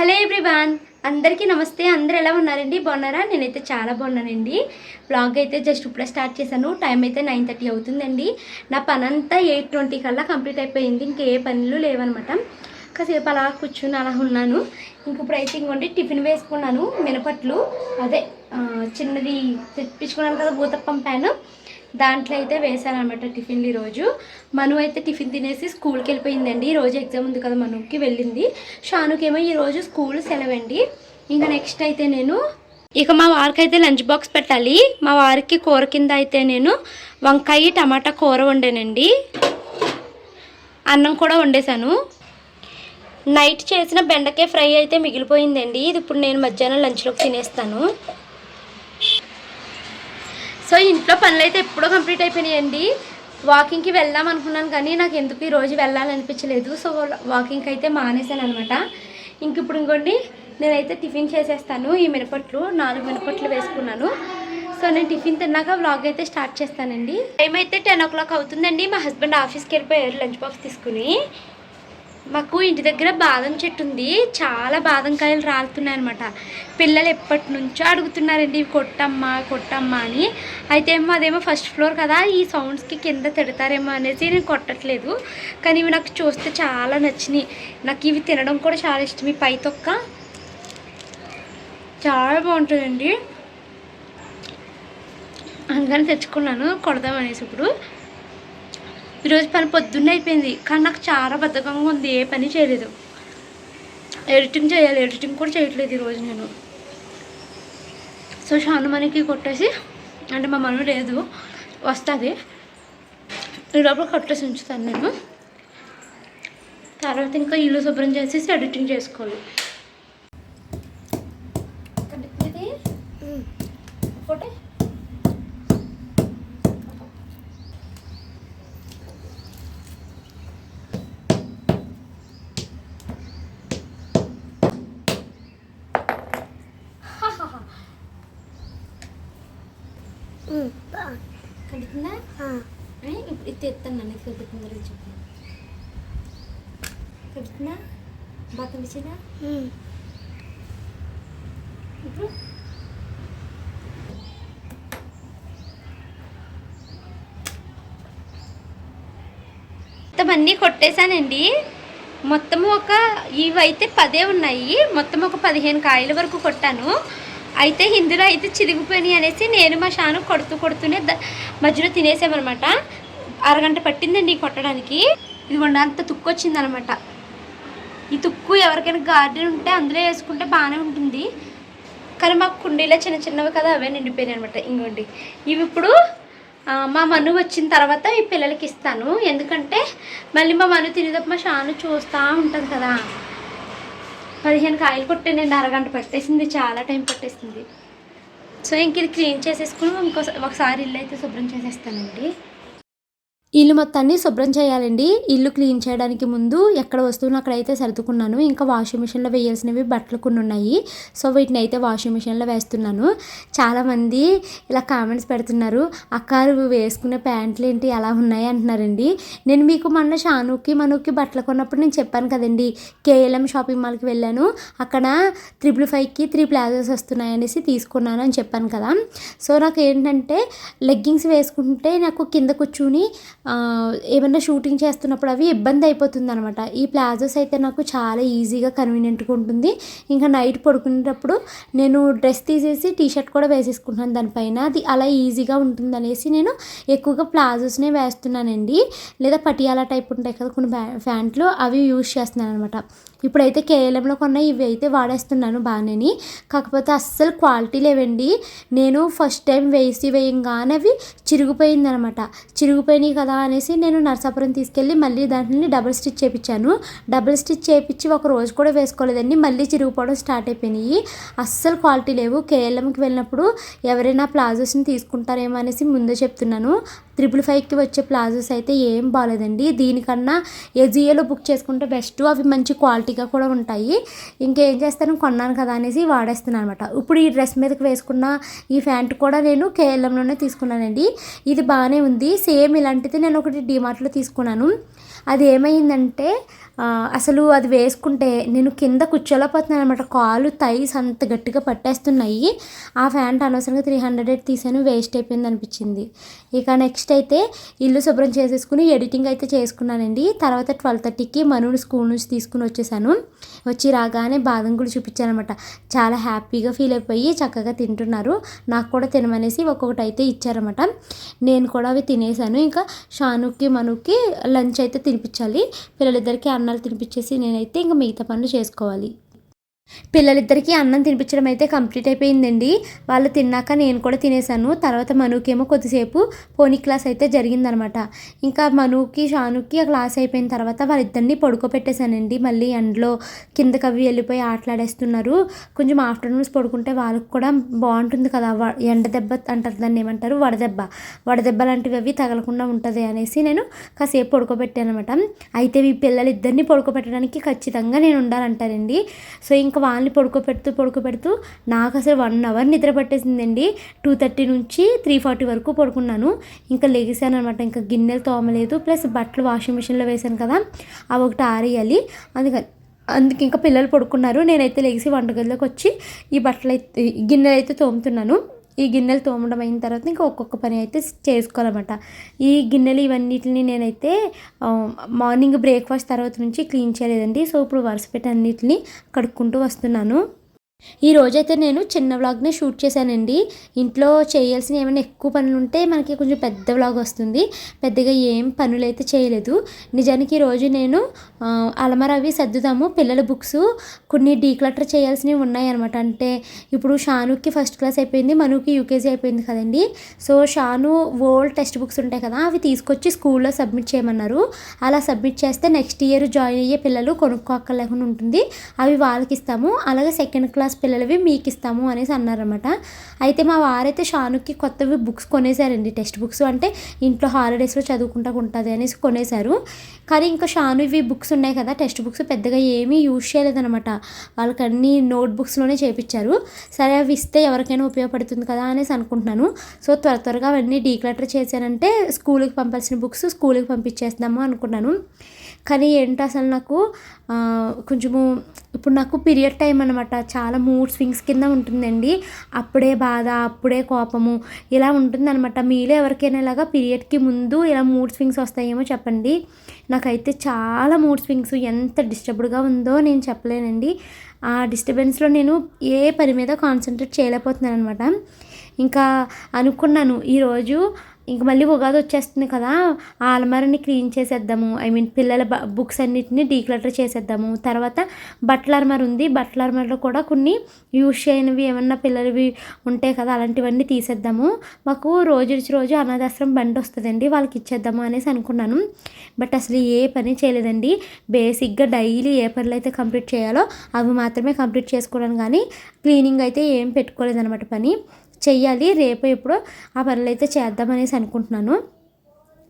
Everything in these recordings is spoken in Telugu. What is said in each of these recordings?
హలో ఎవ్రీవాన్ అందరికీ నమస్తే. అందరు ఎలా ఉన్నారండి? బాగున్నారా? నేనైతే చాలా బాగున్నానండి. బ్లాగ్ అయితే జస్ట్ ఇప్పుడే స్టార్ట్ చేశాను. టైం అయితే నైన్ థర్టీ అవుతుందండి. నా పని అంతా ఎయిట్ ట్వంటీ కల్లా కంప్లీట్ అయిపోయింది. ఇంకే పనులు లేవనమాట. కాసేపు అలా కూర్చుని అలా ఉన్నాను. ఇంక ఇప్పుడైతే ఇంకోండి టిఫిన్ వేసుకున్నాను. మినపట్లు. అదే చిన్నది తెప్పించుకున్నాను కదా భూతప్పం ప్యాన్. దాంట్లో అయితే వేసాను అనమాట టిఫిన్లు ఈరోజు. మను అయితే టిఫిన్ తినేసి స్కూల్కి వెళ్ళిపోయిందండి. ఈరోజు రోజు ఎగ్జామ్ ఉంది కదా మనుకి వెళ్ళింది. షానుకేమో ఈరోజు స్కూల్ సెలవండి. ఇంకా నెక్స్ట్ అయితే నేను ఇక మా వారికి అయితే లంచ్ బాక్స్ పెట్టాలి. మా వారికి కూర కింద అయితే నేను వంకాయ టమాటా కూర వండానండి. అన్నం కూడా వండేశాను. నైట్ చేసిన బెండకాయ ఫ్రై అయితే మిగిలిపోయిందండి. ఇది ఇప్పుడు నేను మధ్యాహ్నం లంచ్లోకి తినేస్తాను. సో ఇంట్లో పనులు అయితే ఎప్పుడో కంప్లీట్ అయిపోయినాయండి. వాకింగ్కి వెళ్దాం అనుకున్నాను కానీ నాకు ఎందుకు ఈ రోజు వెళ్ళాలనిపించలేదు. సో వాకింగ్కి అయితే మానేశాను అనమాట ఇంక ఇప్పుడు ఇంకోండి నేనైతే టిఫిన్ చేసేస్తాను. ఈ మినపట్లు నాలుగు మినపట్లు వేసుకున్నాను. సో నేను టిఫిన్ తిన్నాక వ్లాగ్ అయితే స్టార్ట్ చేస్తానండి. టైం అయితే టెన్ ఓ క్లాక్ అవుతుందండి. మా హస్బెండ్ ఆఫీస్కి వెళ్ళిపోయారు లంచ్ బాక్స్ తీసుకుని. మాకు ఇంటి దగ్గర బాదం చెట్టు ఉంది. చాలా బాదం కాయలు రాలుతున్నాయి అనమాట పిల్లలు ఎప్పటి నుంచో అడుగుతున్నారండి ఇవి కొట్టమ్మా కొట్టమ్మా అని. అయితే ఏమో అదేమో ఫస్ట్ ఫ్లోర్ కదా ఈ సౌండ్స్కి కింద తిడతారేమో అనేసి నేను కొట్టట్లేదు. కానీ ఇవి నాకు చూస్తే చాలా నచ్చినాయి. నాకు ఇవి తినడం కూడా చాలా ఇష్టం. ఈ పై తొక్క చాలా బాగుంటుందండి. అందుకని తెచ్చుకున్నాను. కొడదాం అనేసి ఇప్పుడు. ఈరోజు పని పొద్దున్నే అయిపోయింది కానీ నాకు చాలా బద్ధకంగా ఉంది ఏ పని చేయలేదు. ఎడిటింగ్ చేయాలి ఎడిటింగ్ కూడా చేయట్లేదు ఈరోజు నేను. సో షానుమణికి కొట్టేసి అంటే మా మను లేదు వస్తుంది. ఈ లోపల కొట్టేసి ఉంచుతాను నేను. తర్వాత ఇంకా ఇల్లు శుభ్రం చేసేసి ఎడిటింగ్ చేసుకోవాలి. ఫోటో కడుతుందా ఏ, ఇప్పుడు ఇది ఎత్తాను నన్ను ఇది కడుతుందా లేదు చెప్పు కడుతుందా ఇప్పుడు మొత్తం అన్నీ కొట్టేశానండి. మొత్తం ఒక ఇవైతే పదే ఉన్నాయి. మొత్తం ఒక పదిహేను కాయల వరకు కొట్టాను. అయితే ఇందులో అయితే చిరిగిపోయినాయి అనేసి నేను మా షాను కొడుతూ కొడుతూనే మధ్యలో తినేసామన్నమాట. అరగంట పట్టిందండి కొట్టడానికి. ఇదిగోండి అంత తుక్కు వచ్చిందనమాట ఈ తుక్కు ఎవరికైనా గార్డెన్ ఉంటే అందులో వేసుకుంటే బాగానే ఉంటుంది. కానీ మాకు కుండీలో చిన్న చిన్నవి కదా అవే నిండిపోయినాయి అనమాట ఇంకోండి ఇవి ఇప్పుడు మా మను వచ్చిన తర్వాత ఈ పిల్లలకి ఇస్తాను. ఎందుకంటే మళ్ళీ మా మను తినేటప్పుడు మా షాను చూస్తూ ఉంటుంది కదా. పదిహేను కాయలు కొట్టానండి అరగంట పట్టేసింది చాలా టైం పట్టేసింది. సో ఇంక ఇది క్లీన్ చేసేసుకుని ఇంకో ఒకసారి ఇల్లు అయితే శుభ్రం చేసేస్తానండి. ఇల్లు మొత్తాన్ని శుభ్రం చేయాలండి. ఇల్లు క్లీన్ చేయడానికి ముందు ఎక్కడ వస్తువులు అక్కడైతే సర్దుకున్నాను. ఇంకా వాషింగ్ మిషన్లో వేయాల్సినవి బట్టలు కొన్ని ఉన్నాయి. సో వీటిని అయితే వాషింగ్ మిషన్లో వేస్తున్నాను. చాలామంది ఇలా కామెంట్స్ పెడుతున్నారు. అక్కారు వేసుకునే ప్యాంట్లు ఏంటి? ఎలా ఉన్నాయి అంటున్నారండి. నేను మీకు మొన్న షానుకి మనుకి బట్టలు కొన్నప్పుడు నేను చెప్పాను కదండి. కేఎల్ఎం షాపింగ్ మాల్కి వెళ్ళాను. అక్కడ త్రిబుల్ ఫైవ్కి త్రీ ప్లాజోస్ వస్తున్నాయి అనేసి తీసుకున్నాను అని చెప్పాను కదా. సో నాకు ఏంటంటే లెగ్గింగ్స్ వేసుకుంటే నాకు కింద కూర్చుని ఏమన్నా షూటింగ్ చేస్తున్నప్పుడు అవి ఇబ్బంది అయిపోతుంది అనమాట ఈ ప్లాజోస్ అయితే నాకు చాలా ఈజీగా కన్వీనియంట్గా ఉంటుంది. ఇంకా నైట్ పడుకునేటప్పుడు నేను డ్రెస్ తీసేసి టీ షర్ట్ కూడా వేసేసుకుంటున్నాను దానిపైన. అది అలా ఈజీగా ఉంటుంది అనేసి నేను ఎక్కువగా ప్లాజోస్నే వేస్తున్నానండి. లేదా పటియాలా టైప్ ఉంటాయి కదా కొన్ని ప్యా- ప్యాంట్లు అవి యూజ్ చేస్తున్నాను అనమాట ఇప్పుడైతే కేఎల్ఎంలో కొన్న ఇవి అయితే వాడేస్తున్నాను బాగానే కాకపోతే అస్సలు క్వాలిటీ లేవండి. నేను ఫస్ట్ టైం వేసి వేయంగానే అవి చిరిగిపోయిందనమాట. చిరిగిపోయినాయి కదా అనేసి నేను నరసాపురం తీసుకెళ్ళి మళ్ళీ దాంట్లో డబుల్ స్టిచ్ చేయించాను డబుల్ స్టిచ్ చేయించి ఒక రోజు కూడా వేసుకోలేదండి. మళ్ళీ చిరిగిపోవడం స్టార్ట్ అయిపోయినాయి. అస్సలు క్వాలిటీ లేవు. కేఎల్ఎంకి వెళ్ళినప్పుడు ఎవరైనా ప్లాజోస్ని తీసుకుంటారేమో అనేసి ముందే చెప్తున్నాను. త్రిపుల్ ఫైవ్కి వచ్చే ప్లాజోస్ అయితే ఏం బాగాలేదండి. దీనికన్నా ఎజియోలో బుక్ చేసుకుంటే బెస్ట్. అవి మంచి క్వాలిటీ క్వాలిటీగా కూడా ఉంటాయి. ఇంకేం చేస్తాను? కొన్నాను కదా అనేసి వాడేస్తున్నాను అనమాట ఇప్పుడు ఈ డ్రెస్ మీదకి వేసుకున్న ఈ ప్యాంట్ కూడా నేను కేఎల్ఎంలోనే తీసుకున్నానండి. ఇది బాగానే ఉంది. సేమ్ ఇలాంటిది నేను ఒకటి డిమార్ట్లో తీసుకున్నాను. అది ఏమైందంటే అసలు అది వేసుకుంటే నేను కింద కూర్చోలేకపోతున్నాను అనమాట కాలు థైస్ అంత గట్టిగా పట్టేస్తున్నాయి. ఆ ప్యాంట్ అనవసరంగా త్రీ హండ్రెడ్ ఎయిట్ తీసాను వేస్ట్ అయిపోయింది అనిపించింది. ఇక నెక్స్ట్ అయితే ఇల్లు శుభ్రం చేసేసుకుని ఎడిటింగ్ అయితే చేసుకున్నానండి. తర్వాత ట్వెల్వ్ థర్టీకి మనుని స్కూల్ నుంచి తీసుకుని వచ్చేసాను. వచ్చి రాగానే బాదం కూడా చూపించానమాట అనమాట చాలా హ్యాపీగా ఫీల్ అయిపోయి చక్కగా తింటున్నారు. నాకు కూడా తినమనేసి ఒక్కొక్కటి అయితే ఇచ్చారనమాట నేను కూడా అవి తినేసాను. ఇంకా షానుకి మనుకి లంచ్ అయితే తినిపించాలి. పిల్లలిద్దరికీ అన్నం తినిపించేసి నేనైతే ఇంకా మిగతా పనులు చేసుకోవాలి. పిల్లలిద్దరికీ అన్నం తినిపించడం అయితే కంప్లీట్ అయిపోయిందండి. వాళ్ళు తిన్నాక నేను కూడా తినేసాను తర్వాత మనుకేమో కొద్దిసేపు పోనీ క్లాస్ అయితే జరిగిందనమాట. ఇంకా మనుకి షానుకి ఆ క్లాస్ అయిపోయిన తర్వాత వాళ్ళిద్దరిని పడుకోబెట్టేశానండి. మళ్ళీ ఎండలో కిందకి అవి వెళ్ళిపోయి ఆటలాడేస్తున్నారు. కొంచెం ఆఫ్టర్నూన్స్ పడుకుంటే వాళ్ళకి కూడా బాగుంటుంది కదా. వ- ఎండ దెబ్బ అంటారు దాన్ని ఏమంటారు? వడదెబ్బ. వడదెబ్బ లాంటివి అవి తగలకుండా ఉంటుంది అనేసి నేను కాసేపు పడుకోబెట్టాను అనమాట అయితే ఈ పిల్లలిద్దరిని పడుకోబెట్టడానికి ఖచ్చితంగా నేను ఉండాలంటారండి సో ఇంకా వాళ్ళని పడుకోబెడుతూ పడుకోబెడుతూ నాకు అసలు వన్ అవర్ నిద్ర పట్టేసిందండి. టూ థర్టీ నుంచి త్రీ ఫార్టీ వరకు పడుకున్నాను. ఇంకా లెగిసాను అనమాట ఇంకా గిన్నెలు తోమలేదు. ప్లస్ బట్టలు వాషింగ్ మిషన్లో వేసాను కదా. అవి ఒకటి ఆరేయాలి. అందుకని అందుకే ఇంకా పిల్లలు పడుకున్నారు. నేనైతే లెగిసి వంటగదిలోకి వచ్చి ఈ బట్టలు అయితే ఈ గిన్నెలు అయితే తోముతున్నాను. ఈ గిన్నెలు తోమడం అయిన తర్వాత ఇంకా ఒక్కొక్క పని అయితే చేసుకోవాలన్నమాట. ఈ గిన్నెలు ఇవన్నిటిని నేనైతే మార్నింగ్ బ్రేక్ఫాస్ట్ తర్వాత నుంచి క్లీన్ చేయలేదండి. సో ఇప్పుడు వరుస పెట్టి అన్నిటిని కడుక్కుంటూ వస్తున్నాను. ఈ రోజైతే నేను చిన్న వ్లాగ్నే షూట్ చేశానండి. ఇంట్లో చేయాల్సిన ఏమైనా ఎక్కువ పనులు ఉంటే మనకి కొంచెం పెద్ద వ్లాగ్ వస్తుంది. పెద్దగా ఏం పనులు అయితే చేయలేదు. నిజానికి ఈరోజు నేను ఆ, అలమర అవి సర్దుదాము. పిల్లల బుక్స్ కొన్ని డీక్లటర్ చేయాల్సినవి ఉన్నాయన్నమాట. అంటే ఇప్పుడు షానుకి ఫస్ట్ క్లాస్ అయిపోయింది మనుకి యూకేజీ అయిపోయింది కదండి. సో షాను ఓల్డ్ టెక్స్ట్ బుక్స్ ఉంటాయి కదా అవి తీసుకొచ్చి స్కూల్లో సబ్మిట్ చేయమన్నారు. అలా సబ్మిట్ చేస్తే నెక్స్ట్ ఇయర్ జాయిన్ అయ్యే పిల్లలు కొనుక్కోక్కర్లేకుండా ఉంటుంది. అవి వాళ్ళకి ఇస్తాము అలాగే సెకండ్ క్లాస్ పిల్లలవి మీకు ఇస్తాము అనేసి అన్నారన్నమాట. అయితే మా వారైతే షానుకి కొత్తవి బుక్స్ కొనేసారండి. టెక్స్ట్ బుక్స్ అంటే ఇంట్లో హాలిడేస్లో చదువుకుంటా ఉంటుంది అనేసి కొనేశారు. కానీ ఇంకా షాను ఇవి బుక్స్ ఉన్నాయి కదా టెక్స్ట్ బుక్స్ పెద్దగా ఏమీ యూజ్ చేయలేదనమాట వాళ్ళకి అన్ని నోట్ బుక్స్లోనే చేపించారు సరే అవి ఇస్తే ఎవరికైనా ఉపయోగపడుతుంది కదా అనేసి అనుకుంటున్నాను. సో త్వర త్వరగా అవన్నీ డీక్లటర్ చేశానంటే స్కూల్కి పంపాల్సిన బుక్స్ స్కూల్కి పంపించేస్తాము అనుకున్నాను. కానీ ఏంటో అసలు నాకు కొంచెము ఇప్పుడు నాకు పీరియడ్ టైం అనమాట చాలా మూడ్ స్వింగ్స్ కింద ఉంటుందండి. అప్పుడే బాధ అప్పుడే కోపము ఇలా ఉంటుందన్నమాట. మీలో ఎవరికైనా ఇలాగా పీరియడ్కి ముందు ఇలా మూడ్ స్వింగ్స్ వస్తాయేమో చెప్పండి. నాకైతే చాలా మూడ్ స్వింగ్స్ ఎంత డిస్టర్బ్డ్గా ఉందో నేను చెప్పలేనండి. ఆ డిస్టర్బెన్స్లో నేను ఏ పని మీద కాన్సన్ట్రేట్ చేయలేకపోతున్నాను అనమాట ఇంకా అనుకున్నాను ఈరోజు ఇంక మళ్ళీ ఉగాది వచ్చేస్తుంది కదా ఆ అలమారిని క్లీన్ చేసేద్దాము. ఐ మీన్ పిల్లల బ- బుక్స్ అన్నిటిని డీక్లటర్ చేసేద్దాము. తర్వాత బట్టల అలమారి ఉంది. బట్టల అలమారిలో కూడా కొన్ని యూజ్ చేయనివి ఏమన్నా పిల్లలవి ఉంటాయి కదా అలాంటివన్నీ తీసేద్దాము. మాకు రోజు రోజు అనాథాశ్రమం బండి వస్తుందండి. వాళ్ళకి ఇచ్చేద్దాము అనేసి అనుకున్నాను. బట్ అసలు ఏ పని చేయలేదండి. బేసిక్గా డైలీ ఏ పనులు అయితే కంప్లీట్ చేయాలో అవి మాత్రమే కంప్లీట్ చేసుకోవడం కానీ క్లీనింగ్ అయితే ఏం పెట్టుకోలేదన్నమాట పని. చెయ్యాలి. రేపు ఎప్పుడో ఆ పనులు అయితే చేద్దామనేసి అనుకుంటున్నాను.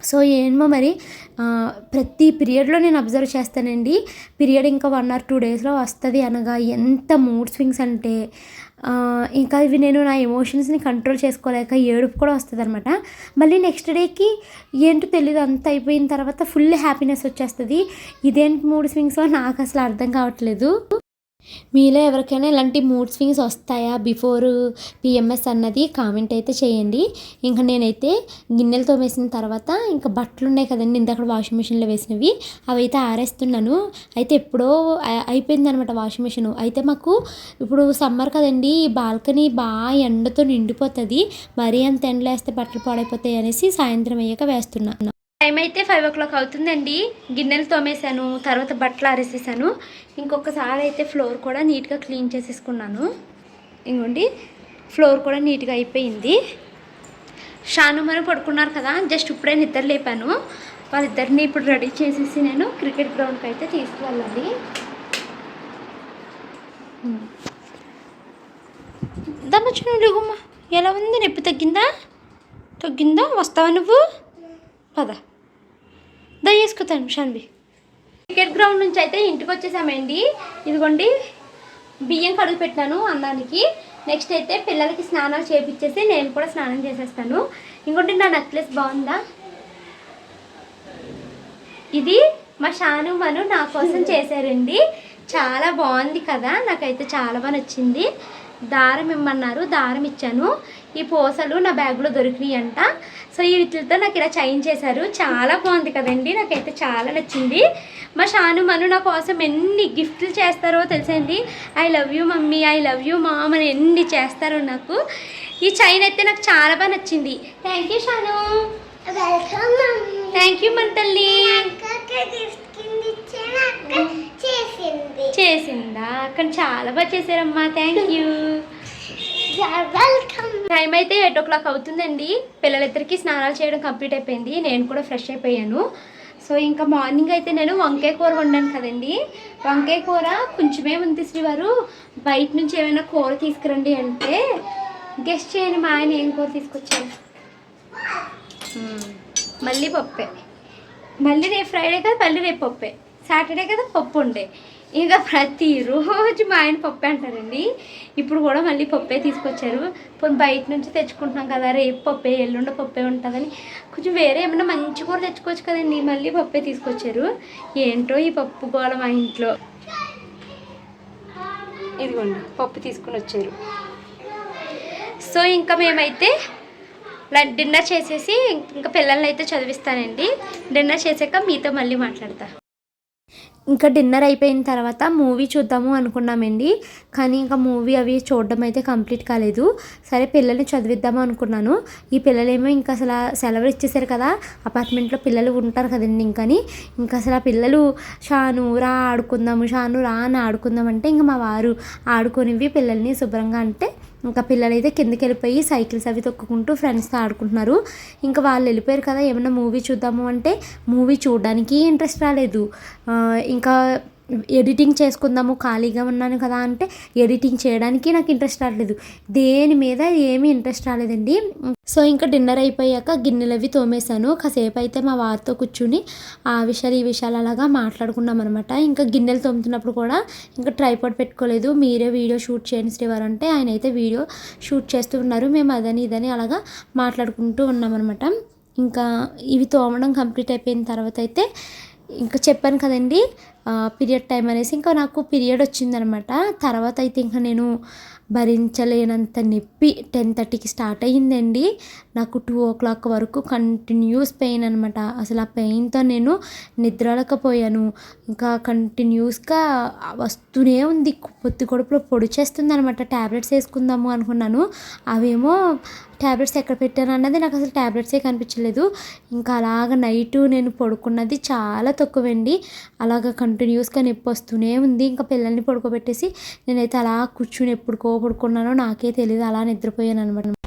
సో ఏమో మరి ప్రతి పీరియడ్లో నేను అబ్జర్వ్ చేస్తానండి. పీరియడ్ ఇంకా వన్ ఆర్ టూ డేస్లో వస్తుంది అనగా ఎంత మూడ్ స్వింగ్స్ అంటే ఇంకా ఇవి నేను నా ఎమోషన్స్ని కంట్రోల్ చేసుకోలేక ఏడుపు కూడా వస్తుంది అనమాట మళ్ళీ నెక్స్ట్ డేకి ఏంటో తెలియదు అంత అయిపోయిన తర్వాత ఫుల్ హ్యాపీనెస్ వచ్చేస్తుంది. ఇదేంటి మూడ్ స్వింగ్స్ నాకు అసలు అర్థం కావట్లేదు. మీలో ఎవరికైనా ఇలాంటి మూడ్ స్వింగ్స్ వస్తాయా బిఫోర్ పిఎంఎస్ అన్నది కామెంట్ అయితే చేయండి. ఇంకా నేనైతే గిన్నెలు తోమేసిన తర్వాత ఇంకా బట్టలు ఉన్నాయి కదండి ఇందాక వాషింగ్ మిషన్లో వేసినవి అవి అయితే ఆరేస్తున్నాను. అయితే ఎప్పుడో అయిపోయింది అయిపోయిందనమాట వాషింగ్ మిషన్ అయితే మాకు ఇప్పుడు సమ్మర్ కదండి ఈ బాల్కనీ బాగా ఎండతో నిండిపోతుంది. మరీ అంత ఎండలో వేస్తే బట్టలు పాడైపోతాయి అనేసి సాయంత్రం అయ్యాక వేస్తున్నాను టైం అయితే ఫైవ్ ఓ క్లాక్ అవుతుందండి. గిన్నెలు తోమేశాను తర్వాత బట్టలు ఆరేసేసాను. ఇంకొకసారి అయితే ఫ్లోర్ కూడా నీట్గా క్లీన్ చేసేసుకున్నాను. ఇంకోండి ఫ్లోర్ కూడా నీట్గా అయిపోయింది. షాను మరి పడుకున్నారు కదా జస్ట్ ఇప్పుడే నిద్ర లేపాను. వాళ్ళిద్దరిని ఇప్పుడు రెడీ చేసేసి నేను క్రికెట్ గ్రౌండ్కి అయితే తీసుకువెళ్ళాలి. దమ్మచ్చు లేగుమ్మా? ఎలా ఉంది? నొప్పి తగ్గిందా? తగ్గిందా? వస్తావా నువ్వు? పద. దయచేసుకుతాను షాన్వి. క్రికెట్ గ్రౌండ్ నుంచి అయితే ఇంటికి వచ్చేసామండి. ఇదిగోండి బియ్యం కడుగు పెట్టాను అన్నానికి నెక్స్ట్ అయితే పిల్లలకి స్నానాలు చేపించేసి నేను కూడా స్నానం చేసేస్తాను. ఇంకోటి నా నెక్లెస్ బాగుందా? ఇది మా షాను మను నా కోసం చేశారండి. చాలా బాగుంది కదా నాకైతే చాలా బాగా నచ్చింది. దారం ఇమ్మన్నారు దారం ఇచ్చాను ఈ పూసలు నా బ్యాగ్లో దొరికినాయి అంట సో ఈ వీటితో నాకు ఇలా చైన్ చేశారు. చాలా బాగుంది కదండి. నాకైతే చాలా నచ్చింది. మా షాను మను నా కోసం ఎన్ని గిఫ్ట్లు చేస్తారో తెలుసండి. I love you mummy I love you mom అని ఎన్ని చేస్తారో నాకు. ఈ చైన్ అయితే నాకు చాలా బాగా నచ్చింది. Thank you Shanu. Thank you మన తల్లి. చేసింది. చేసిందా? కానీ చాలా బాగా చేశారమ్మా థ్యాంక్ యూ వెల్కమ్ టైం అయితే ఎయిట్ ఓ క్లాక్ అవుతుందండి. పిల్లలిద్దరికి స్నానాలు చేయడం కంప్లీట్ అయిపోయింది. నేను కూడా ఫ్రెష్ అయిపోయాను. సో ఇంకా మార్నింగ్ అయితే నేను వంకాయ కూర వండాను కదండి. వంకాయ కూర కొంచెమే ఉంది శ్రీవారు. బయట నుంచి ఏమైనా కూర తీసుకురండి అంటే గెస్ట్ చేయండి మా ఆయన ఏం కూర తీసుకొచ్చారు? మ్మ్. మళ్ళీ పప్పే. మళ్ళీ రేపు ఫ్రైడే కదా మళ్ళీ రేపు పప్పే. సాటర్డే కదా పప్పు ఉండే. ఇంకా ప్రతిరోజు మా ఆయన పప్పే అంటారండి. ఇప్పుడు కూడా మళ్ళీ పప్పే తీసుకొచ్చారు. పోనీ బయట నుంచి తెచ్చుకుంటున్నాం కదా రేపు పప్పే ఎల్లుండ పప్పే ఉంటుందని. కొంచెం వేరే ఏమైనా మంచి కూర తెచ్చుకోవచ్చు కదండి మళ్ళీ పప్పే తీసుకొచ్చారు. ఏంటో ఈ పప్పు గోల మా ఇంట్లో. ఇదిగోండి పప్పు తీసుకుని వచ్చారు. సో ఇంకా మేమైతే డిన్నర్ చేసేసి ఇంకా పిల్లల్ని అయితే చదివిస్తానండి. డిన్నర్ చేసాక మీతో మళ్ళీ మాట్లాడతా. ఇంకా డిన్నర్ అయిపోయిన తర్వాత మూవీ చూద్దాము అనుకున్నామండి. కానీ ఇంకా మూవీ అవి చూడడం అయితే కంప్లీట్ కాలేదు. సరే పిల్లల్ని చదివిద్దాము అనుకున్నాను. ఈ పిల్లలేమో ఇంకా అసలు సెలవులు ఇచ్చేసారు కదా అపార్ట్మెంట్లో పిల్లలు ఉంటారు కదండి ఇంకని ఇంకా అసలు ఆ పిల్లలు షాను రా ఆడుకుందాము షాను రా అని ఆడుకుందాం అంటే ఇంకా మా వారు ఆడుకునేవి పిల్లల్ని శుభ్రంగా అంటే ఇంకా పిల్లలు అయితే కిందకి వెళ్ళిపోయి సైకిల్స్ అవి తొక్కుకుంటూ ఫ్రెండ్స్తో ఆడుకుంటున్నారు. ఇంకా వాళ్ళు వెళ్ళిపోయారు కదా ఏమైనా మూవీ చూద్దాము అంటే మూవీ చూడడానికి ఇంట్రెస్ట్ రాలేదు. ఇంకా ఎడిటింగ్ చేసుకుందాము ఖాళీగా ఉన్నాను కదా అంటే ఎడిటింగ్ చేయడానికి నాకు ఇంట్రెస్ట్ రాలేదు. దేని మీద ఏమీ ఇంట్రెస్ట్ రాలేదండి. సో ఇంకా డిన్నర్ అయిపోయాక గిన్నెలు అవి తోమేశాను. కాసేపు అయితే మా వారితో కూర్చుని ఆ విషయాలు ఈ విషయాలు అలాగా మాట్లాడుకున్నాం అనమాట ఇంకా గిన్నెలు తోముతున్నప్పుడు కూడా ఇంకా ట్రైపాడ్ పెట్టుకోలేదు. మీరే వీడియో షూట్ చేయండి శ్రీవారు అంటే ఆయన అయితే వీడియో షూట్ చేస్తూ ఉన్నారు. మేము అదని ఇదని అలాగా మాట్లాడుకుంటూ ఉన్నామన్నమాట ఇంకా ఇవి తోమడం కంప్లీట్ అయిపోయిన తర్వాత అయితే ఇంకా చెప్పాను కదండి పీరియడ్ టైం అనేసి ఇంకా నాకు పీరియడ్ వచ్చిందనమాట. తర్వాత అయితే ఇంకా నేను భరించలేనంత నొప్పి టెన్ థర్టీకి స్టార్ట్ అయ్యిందండి. నాకు టూ ఓ క్లాక్ వరకు కంటిన్యూస్ పెయిన్ అనమాట. అసలు ఆ పెయిన్తో నేను నిద్రలేకపోయాను. ఇంకా కంటిన్యూస్గా వస్తూనే ఉంది. పొత్తి కడుపులో పొడి చేస్తుంది అనమాట ట్యాబ్లెట్స్ వేసుకుందాము అనుకున్నాను. అవేమో ట్యాబ్లెట్స్ ఎక్కడ పెట్టాను అన్నది నాకు అసలు ట్యాబ్లెట్సే కనిపించలేదు. ఇంకా అలాగ నైట్ నేను పడుకున్నది చాలా తక్కువండి. అలాగ కంటిన్యూస్గా నొప్పి వస్తూనే ఉంది. ఇంకా పిల్లల్ని పడుకోబెట్టేసి నేనైతే అలా కూర్చుని ఎప్పుడుకో పడుకున్నానో నాకే తెలియదు అలా నిద్రపోయాను అనమాట